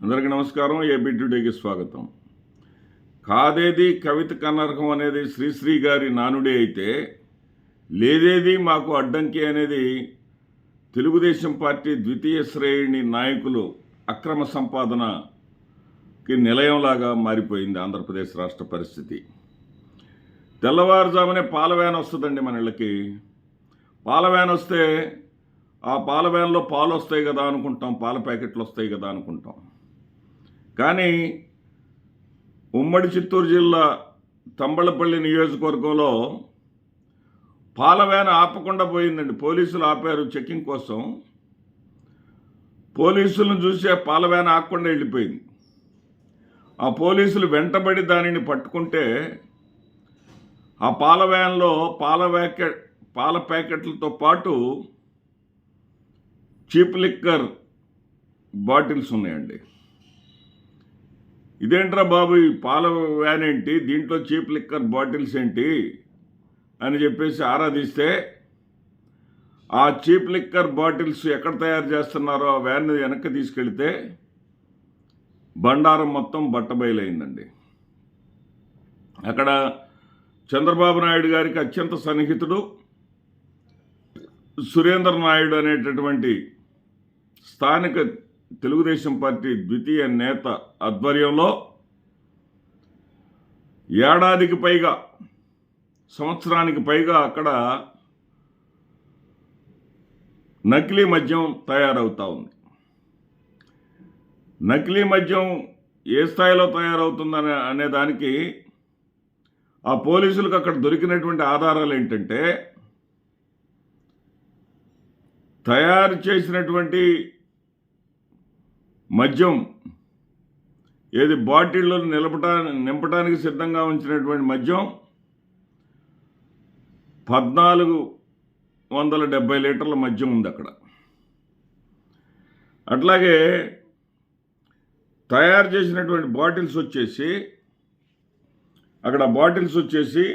అందరికీ నమస్కారం ఏబీ టుడేకి స్వాగతం. కాదేది కవిత కనర్హం అనేది శ్రీశ్రీ గారి నానుడి అయితే లేదేది మాకు అడ్డంకి అనేది తెలుగుదేశం పార్టీ ద్వితీయ శ్రేణి నాయకులు అక్రమ సంపాదనకి నిలయంలాగా మారిపోయింది ఆంధ్రప్రదేశ్ రాష్ట్ర పరిస్థితి. తెల్లవారుజామునే పాల వ్యాన్ వస్తుందండి మన ఇళ్ళకి. పాల వ్యాన్ వస్తే ఆ పాల వ్యాన్లో పాలు వస్తాయి కదా అనుకుంటాం పాల ప్యాకెట్లు వస్తాయి కదా అనుకుంటాం. కానీ ఉమ్మడి చిత్తూరు జిల్లా తంబళపల్లి నియోజకవర్గంలో పాల వ్యాన్ ఆపకుండా పోయిందండి. పోలీసులు ఆపారు చెక్కింగ్ కోసం. పోలీసులను చూసి పాలవేన పాల వ్యాన్ ఆపకుండా వెళ్ళిపోయింది. ఆ పోలీసులు వెంటబడి దానిని పట్టుకుంటే ఆ పాల వ్యాన్లో పాల ప్యాకెట్ పాల ప్యాకెట్లతో పాటు చీప్ లిక్కర్ బాటిల్స్ ఉన్నాయండి. ఇదేంట్రా బాబు ఈ పాల వ్యాన్ ఏంటి? దీంట్లో చీప్ లిక్కర్ బాటిల్స్ ఏంటి? అని చెప్పేసి ఆరాధిస్తే ఆ చీప్ లిక్కర్ బాటిల్స్ ఎక్కడ తయారు చేస్తున్నారో ఆ వ్యాన్ వెనక్కి తీసుకెళ్తే బండారం మొత్తం బట్టబయలైందండి. అక్కడ చంద్రబాబు నాయుడు గారికి అత్యంత సన్నిహితుడు సురేంద్ర నాయుడు అనేటటువంటి స్థానిక తెలుగుదేశం పార్టీ ద్వితీయ నేత ఆధ్వర్యంలో ఏడాదికి పైగా సంవత్సరానికి పైగా అక్కడ నకిలీ మద్యం తయారవుతూ ఉంది. నకిలీ మద్యం ఏ స్థాయిలో తయారవుతుందనే అనే దానికి ఆ పోలీసులకు అక్కడ దొరికినటువంటి ఆధారాలు ఏంటంటే తయారు చేసినటువంటి మద్యం ఏది బాటిల్లో నిలపటా నింపడానికి సిద్ధంగా ఉంచినటువంటి మద్యం పద్నాలుగు వందల డెబ్బై లీటర్ల మద్యం ఉంది అక్కడ. అట్లాగే తయారు చేసినటువంటి బాటిల్స్ వచ్చేసి అక్కడ బాటిల్స్ వచ్చేసి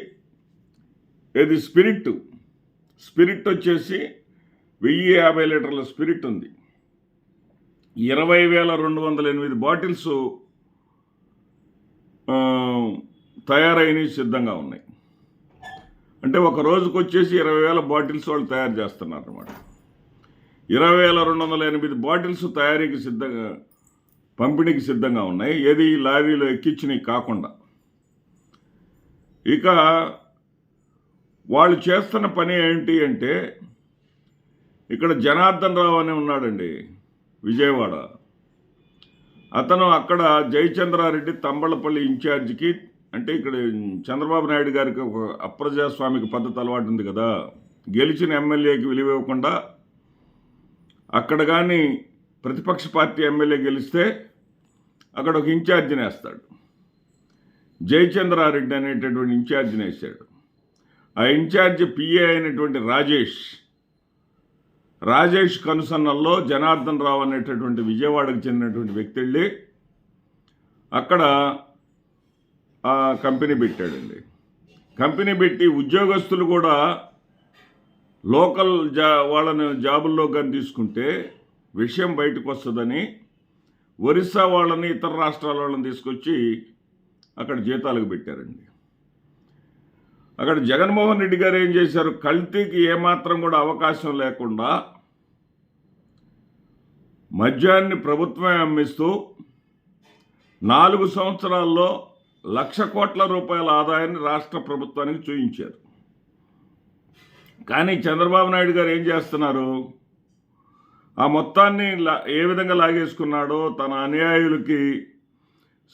ఏది స్పిరిట్ స్పిరిట్ వచ్చేసి వెయ్యి యాభై లీటర్ల స్పిరిట్ ఉంది. ఇరవై వేల రెండు వందల ఎనిమిది బాటిల్స్ తయారైనవి సిద్ధంగా ఉన్నాయి. అంటే ఒక రోజుకు వచ్చేసి ఇరవై వేల బాటిల్స్ వాళ్ళు తయారు చేస్తున్నారు అనమాట ఇరవై వేల రెండు వందల ఎనిమిది బాటిల్స్ తయారీకి సిద్ధంగా పంపిణీకి సిద్ధంగా ఉన్నాయి. ఏది ఈ లారీలో ఎక్కించినవి కాకుండా. ఇక వాళ్ళు చేస్తున్న పని ఏంటి అంటే ఇక్కడ జనార్దన్ రావు అని ఉన్నాడండి. విజయవాడ. అతను అక్కడ జయచంద్రారెడ్డి తంబళపల్లి ఇన్ఛార్జికి అంటే ఇక్కడ చంద్రబాబు నాయుడు గారికి ఒక అప్రజాస్వామిక పద్ధతి అలవాటు ఉంది కదా. గెలిచిన ఎమ్మెల్యేకి విలువ ఇవ్వకుండా అక్కడ కానీ ప్రతిపక్ష పార్టీ ఎమ్మెల్యే గెలిస్తే అక్కడ ఒక ఇన్ఛార్జిని వేస్తాడు. జయచంద్రారెడ్డి అనేటటువంటి ఇన్ఛార్జిని వేశాడు. ఆ ఇన్ఛార్జి పిఏ అయినటువంటి రాజేష్ రాజేష్ కనుసన్నల్లో జనార్దన్ రావు అనేటటువంటి విజయవాడకు చెందినటువంటి వ్యక్తి వెళ్ళి అక్కడ కంపెనీ పెట్టాడండి. కంపెనీ పెట్టి ఉద్యోగస్తులు కూడా లోకల్ జా వాళ్ళని జాబుల్లో కానీ తీసుకుంటే విషయం బయటకు వస్తుందని ఒరిస్సా వాళ్ళని ఇతర రాష్ట్రాల వాళ్ళని తీసుకొచ్చి అక్కడ జీతాలకు పెట్టారండి. అక్కడ జగన్మోహన్ రెడ్డి గారు ఏం చేశారు? కల్తీకి ఏమాత్రం కూడా అవకాశం లేకుండా మద్యాన్ని ప్రభుత్వమే అమ్మిస్తూ నాలుగు సంవత్సరాల్లో లక్ష కోట్ల రూపాయల ఆదాయాన్ని రాష్ట్ర ప్రభుత్వానికి చూయించారు. కానీ చంద్రబాబు నాయుడు గారు ఏం చేస్తున్నారు? ఆ మొత్తాన్ని లా- ఏ విధంగా లాగేసుకున్నాడో తన అనుయాయులకి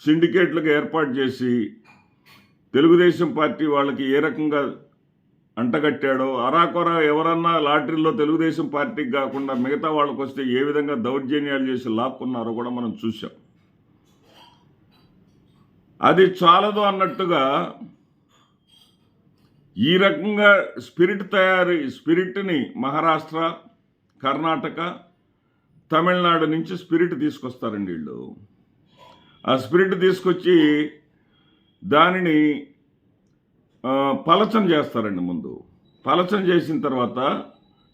సిండికేట్లకు ఏర్పాటు చేసి తెలుగుదేశం పార్టీ వాళ్ళకి ఏ రకంగా అంటగట్టాడో అరాకొర ఎవరన్నా లాటరీలో తెలుగుదేశం పార్టీకి కాకుండా మిగతా వాళ్ళకి వస్తే ఏ విధంగా దౌర్జన్యాలు చేసి లాక్కున్నారో కూడా మనం చూసాం అది చాలదు అన్నట్టుగా ఈ రకంగా స్పిరిట్ తయారీ స్పిరిట్ని మహారాష్ట్ర కర్ణాటక తమిళనాడు నుంచి స్పిరిట్ తీసుకొస్తారండి వీళ్ళు. ఆ స్పిరిట్ తీసుకొచ్చి దానిని పలచం చేస్తారండి ముందు. పలచం చేసిన తర్వాత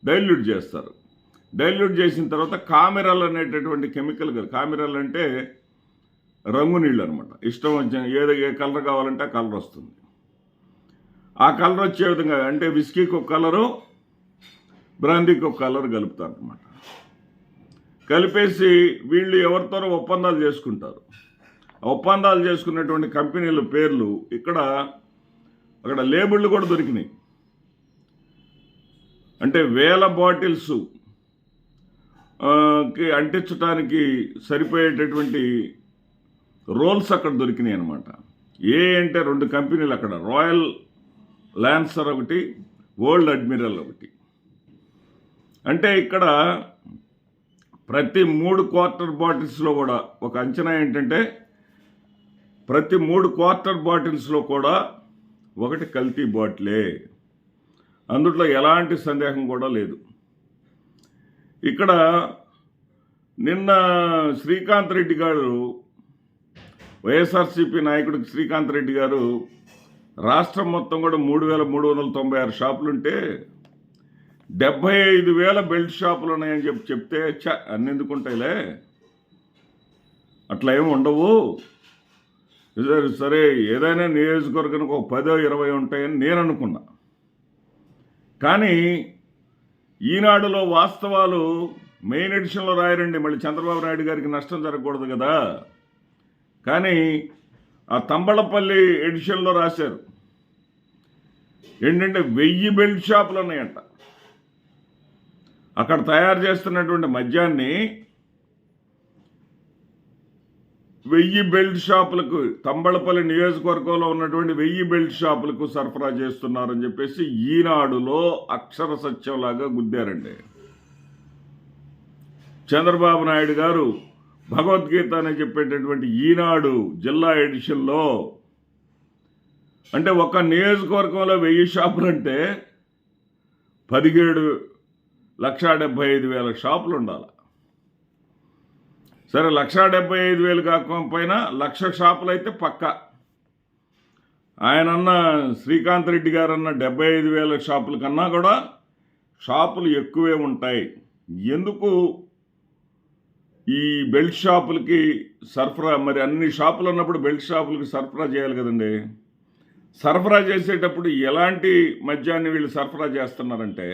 డైల్యూట్ చేస్తారు. డైల్యూట్ చేసిన తర్వాత కామెరల్ అనేటటువంటి కెమికల్ కామెరల్ అంటే రంగు నీళ్ళు అనమాట ఇష్టం వచ్చిన ఏదో ఏ కలర్ కావాలంటే ఆ కలర్ వస్తుంది. ఆ కలర్ వచ్చే విధంగా అంటే విస్కీకి ఒక కలరు బ్రాందీకి ఒక కలర్ కలుపుతారు అనమాట కలిపేసి వీళ్ళు ఎవరితోనో ఒప్పందాలు చేసుకుంటారు. ఒప్పందాలు చేసుకున్నటువంటి కంపెనీల పేర్లు ఇక్కడ అక్కడ లేబుళ్ళు కూడా దొరికినాయి. అంటే వేల బాటిల్స్కి అంటించడానికి సరిపోయేటటువంటి రోల్స్ అక్కడ దొరికినాయి అనమాట ఏ అంటే రెండు కంపెనీలు అక్కడ రాయల్ లాన్సర్ ఒకటి వరల్డ్ అడ్మిరల్ ఒకటి. అంటే ఇక్కడ ప్రతి మూడు క్వార్టర్ బాటిల్స్లో కూడా ఒక అంచనా ఏంటంటే ప్రతి మూడు క్వార్టర్ బాటిల్స్లో కూడా ఒకటి కల్తీ బాటిలే. అందుట్లో ఎలాంటి సందేహం కూడా లేదు. ఇక్కడ నిన్న శ్రీకాంత్ రెడ్డి గారు వైఎస్ఆర్సీపీ నాయకుడు శ్రీకాంత్ రెడ్డి గారు రాష్ట్రం మొత్తం కూడా మూడు వేల మూడు వందల తొంభై ఆరు షాపులుంటే డెబ్భై ఐదు వేల బెల్ట్ షాపులు ఉన్నాయని చెప్పి చెప్తే చ అన్నెందుకుంటాయిలే అట్లా ఏమి ఉండవు. సరే సరే ఏదైనా నియోజకవర్గానికి ఒక పదో ఇరవై ఉంటాయని నేను అనుకున్నా. కానీ ఈనాడులో వాస్తవాలు మెయిన్ ఎడిషన్లో రాయరండి. మళ్ళీ చంద్రబాబు నాయుడు గారికి నష్టం జరగకూడదు కదా. కానీ ఆ తంబళపల్లి ఎడిషన్లో రాశారు. ఏంటంటే వెయ్యి బెల్ట్ షాపులు ఉన్నాయంట. అక్కడ తయారు చేస్తున్నటువంటి మద్యాన్ని వెయ్యి బెల్ట్ షాపులకు తంబళపల్లి నియోజకవర్గంలో ఉన్నటువంటి వెయ్యి బెల్ట్ షాపులకు సరఫరా చేస్తున్నారని చెప్పేసి ఈనాడులో అక్షర సత్యంలాగా గుద్దారండి. చంద్రబాబు నాయుడు గారు భగవద్గీత అని చెప్పేటటువంటి ఈనాడు జిల్లా ఎడిషన్లో అంటే ఒక నియోజకవర్గంలో వెయ్యి షాపులు అంటే పదిహేడు లక్షా డెబ్బై ఐదు వేల షాపులు ఉండాలి సరే లక్షా డెబ్బై ఐదు వేలు కాకపోయినా లక్ష షాపులు అయితే పక్క. ఆయన అన్న శ్రీకాంత్ రెడ్డి గారు అన్న డెబ్బై ఐదు వేల షాపుల కన్నా కూడా షాపులు ఎక్కువే ఉంటాయి. ఎందుకు ఈ బెల్ట్ షాపులకి సరఫరా మరి అన్ని షాపులు ఉన్నప్పుడు బెల్ట్ షాపులకి సరఫరా చేయాలి కదండి? సరఫరా చేసేటప్పుడు ఎలాంటి మద్యాన్ని వీళ్ళు సరఫరా చేస్తున్నారంటే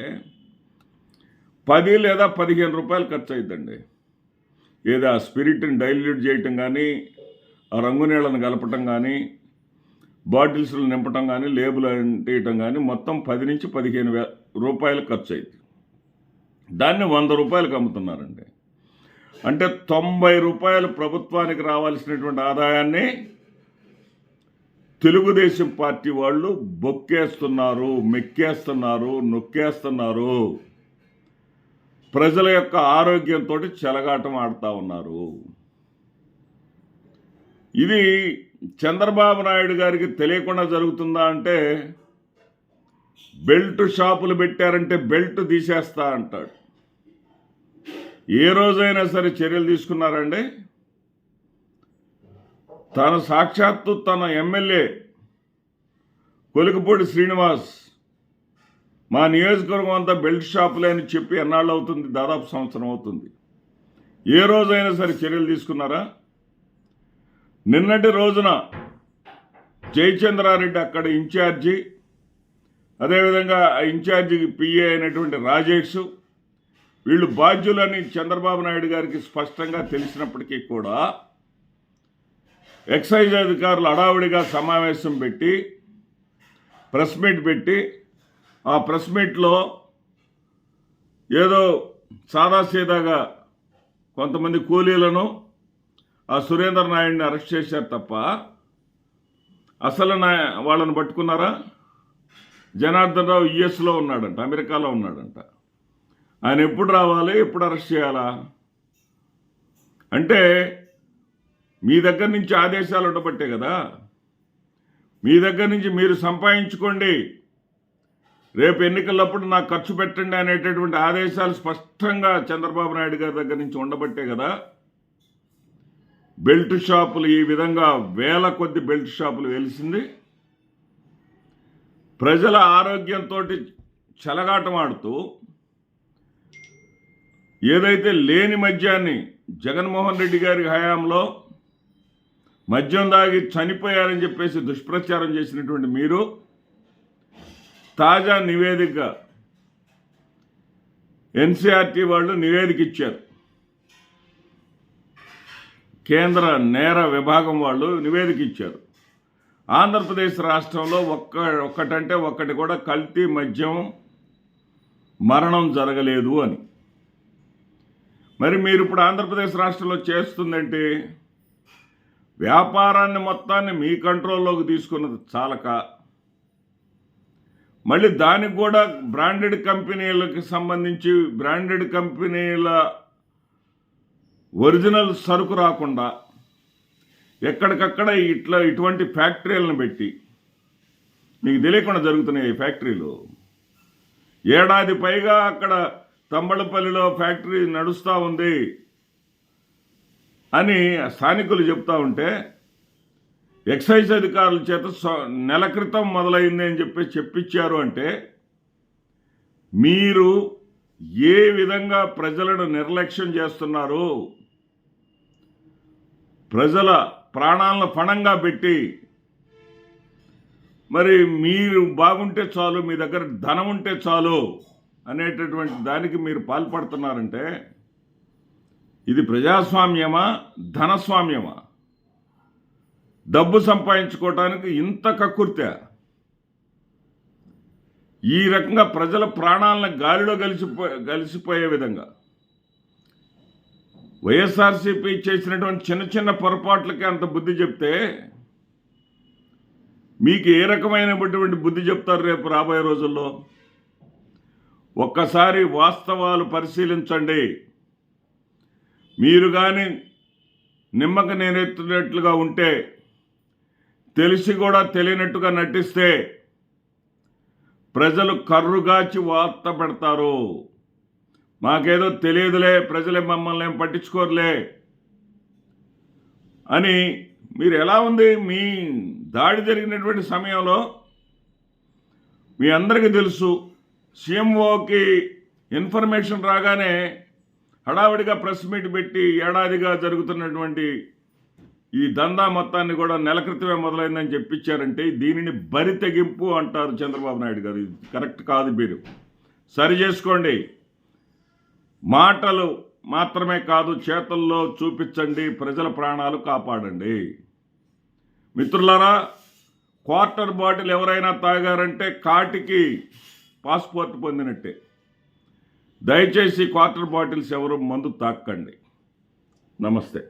పది లేదా పదిహేను రూపాయలు ఖర్చు అవుతుందండి ఏదో ఆ స్పిరిట్ని డైల్యూట్ చేయటం కానీ ఆ రంగు నీళ్ళను కలపటం కానీ బాటిల్స్లు నింపటం కానీ లేబుల్ అంటేయటం కానీ మొత్తం పది నుంచి పదిహేను వే రూపాయలు ఖర్చు అయింది దాన్ని వంద రూపాయలకు అమ్ముతున్నారండి. అంటే తొంభై రూపాయలు ప్రభుత్వానికి రావాల్సినటువంటి ఆదాయాన్ని తెలుగుదేశం పార్టీ వాళ్ళు బొక్కేస్తున్నారు మెక్కేస్తున్నారు నొక్కేస్తున్నారు. ప్రజల యొక్క ఆరోగ్యంతో చెలగాటం ఆడుతూ ఉన్నారు. ఇది చంద్రబాబు నాయుడు గారికి తెలియకుండా జరుగుతుందా అంటే బెల్ట్ షాపులు పెట్టారంటే బెల్ట్ తీసేస్తా అంటాడు. ఏ రోజైనా సరే చర్యలు తీసుకున్నారండి? తన సాక్షాత్తు తన ఎమ్మెల్యే కొలికపూడి శ్రీనివాస్ మా నియోజకవర్గం అంతా బెల్ట్ షాపులే అని చెప్పి ఎన్నాళ్ళు అవుతుంది? దాదాపు సంవత్సరం అవుతుంది. ఏ రోజైనా సరే చర్యలు తీసుకున్నారా? నిన్నటి రోజున జయచంద్రారెడ్డి అక్కడ ఇన్ఛార్జి అదేవిధంగా ఆ ఇన్ఛార్జి పిఏ అయినటువంటి రాజేష్ వీళ్ళు బాధ్యులని చంద్రబాబు నాయుడు గారికి స్పష్టంగా తెలిసినప్పటికీ కూడా ఎక్సైజ్ అధికారులు హడావుడిగా సమావేశం పెట్టి ప్రెస్ మీట్ పెట్టి ఆ ప్రెస్ మీట్లో ఏదో సాదాసీదాగా కొంతమంది కూలీలను ఆ సురేంద్ర నాయుడిని అరెస్ట్ చేశారు తప్ప అసలు నా వాళ్ళని పట్టుకున్నారా? జనార్దన్ రావు యుఎస్లో ఉన్నాడంట అమెరికాలో ఉన్నాడంట. ఆయన ఎప్పుడు రావాలి ఎప్పుడు అరెస్ట్ చేయాలా? అంటే మీ దగ్గర నుంచి ఆదేశాలు ఉండబట్టే కదా. మీ దగ్గర నుంచి మీరు సంపాదించుకోండి. రేపు ఎన్నికలప్పుడు నాకు ఖర్చు పెట్టండి అనేటటువంటి ఆదేశాలు స్పష్టంగా చంద్రబాబు నాయుడు గారి దగ్గర నుంచి ఉండబట్టే కదా. బెల్ట్ షాపులు ఈ విధంగా వేల కొద్ది బెల్ట్ షాపులు వెలిసింది. ప్రజల ఆరోగ్యంతో చెలగాటమాడుతూ ఏదైతే లేని మద్యాన్ని జగన్మోహన్ రెడ్డి గారి హయాంలో మద్యం దాగి చనిపోయారని చెప్పేసి దుష్ప్రచారం చేసినటువంటి మీరు తాజా నివేదిక. ఎన్సీఆర్టీ వాళ్ళు నివేదిక ఇచ్చారు కేంద్ర నేర విభాగం వాళ్ళు నివేదిక ఇచ్చారు ఆంధ్రప్రదేశ్ రాష్ట్రంలో ఒక్క ఒక్కటంటే ఒక్కటి కూడా కల్తీ మద్యం మరణం జరగలేదు అని. మరి మీరు ఇప్పుడు ఆంధ్రప్రదేశ్ రాష్ట్రంలో చేస్తుందంటే వ్యాపారాన్ని మొత్తాన్ని మీ కంట్రోల్లోకి తీసుకున్నది చాలక మళ్ళీ దానికి కూడా బ్రాండెడ్ కంపెనీలకు సంబంధించి బ్రాండెడ్ కంపెనీల ఒరిజినల్ సరుకు రాకుండా ఎక్కడికక్కడ ఇట్లా ఇటువంటి ఫ్యాక్టరీలను పెట్టి మీకు తెలియకుండా జరుగుతున్నాయి ఈ ఫ్యాక్టరీలు. ఏడాది పైగా అక్కడ తంబళపల్లిలో ఫ్యాక్టరీ నడుస్తూ ఉంది అని స్థానికులు చెప్తా ఉంటే ఎక్సైజ్ అధికారుల చేత నెల క్రితం మొదలైంది అని చెప్పి చెప్పించారు అంటే మీరు ఏ విధంగా ప్రజలను నిర్లక్ష్యం చేస్తున్నారు ప్రజల ప్రాణాలను పణంగా పెట్టి మరి మీరు బాగుంటే చాలు మీ దగ్గర ధనం ఉంటే చాలు అనేటటువంటి దానికి మీరు పాల్పడుతున్నారంటే ఇది ప్రజాస్వామ్యమా ధనస్వామ్యమా? డబ్బు సంపాదించుకోవటానికి ఇంత కక్కుర్తే. ఈ రకంగా ప్రజల ప్రాణాలను గాలిలో కలిసిపో కలిసిపోయే విధంగా. వైఎస్ఆర్సీపీ చేసినటువంటి చిన్న చిన్న పొరపాట్లకి అంత బుద్ధి చెప్తే మీకు ఏ రకమైనటువంటి బుద్ధి చెప్తారు రేపు రాబోయే రోజుల్లో? ఒక్కసారి వాస్తవాలు పరిశీలించండి. మీరు కానీ నిమ్మక నేనెత్తినట్లుగా ఉంటే తెలిసి కూడా తెలియనట్టుగా నటిస్తే ప్రజలు కర్రుగాచి వార్త పెడతారు. మాకేదో తెలియదులే ప్రజలే మమ్మల్ని ఏం పట్టించుకోరులే అని మీరు ఎలా ఉంది? మీ దాడి జరిగినటువంటి సమయంలో మీ అందరికీ తెలుసు సీఎంఓకి ఇన్ఫర్మేషన్ రాగానే హడావిడిగా ప్రెస్ మీట్ పెట్టి ఏడాదిగా జరుగుతున్నటువంటి ఈ దందా మొత్తాన్ని కూడా నెల క్రితమే మొదలైందని చెప్పించారంటే దీనిని బరి తెగింపు అంటారు చంద్రబాబు నాయుడు గారు. ఇది కరెక్ట్ కాదు మీరు. సరి చేసుకోండి. మాటలు మాత్రమే కాదు చేతల్లో చూపించండి ప్రజల ప్రాణాలు కాపాడండి. మిత్రులారా క్వార్టర్ బాటిల్ ఎవరైనా తాగారంటే కాటికి పాస్పోర్ట్ పొందినట్టే. దయచేసి క్వార్టర్ బాటిల్స్ ఎవరు మందు తాక్కండి నమస్తే.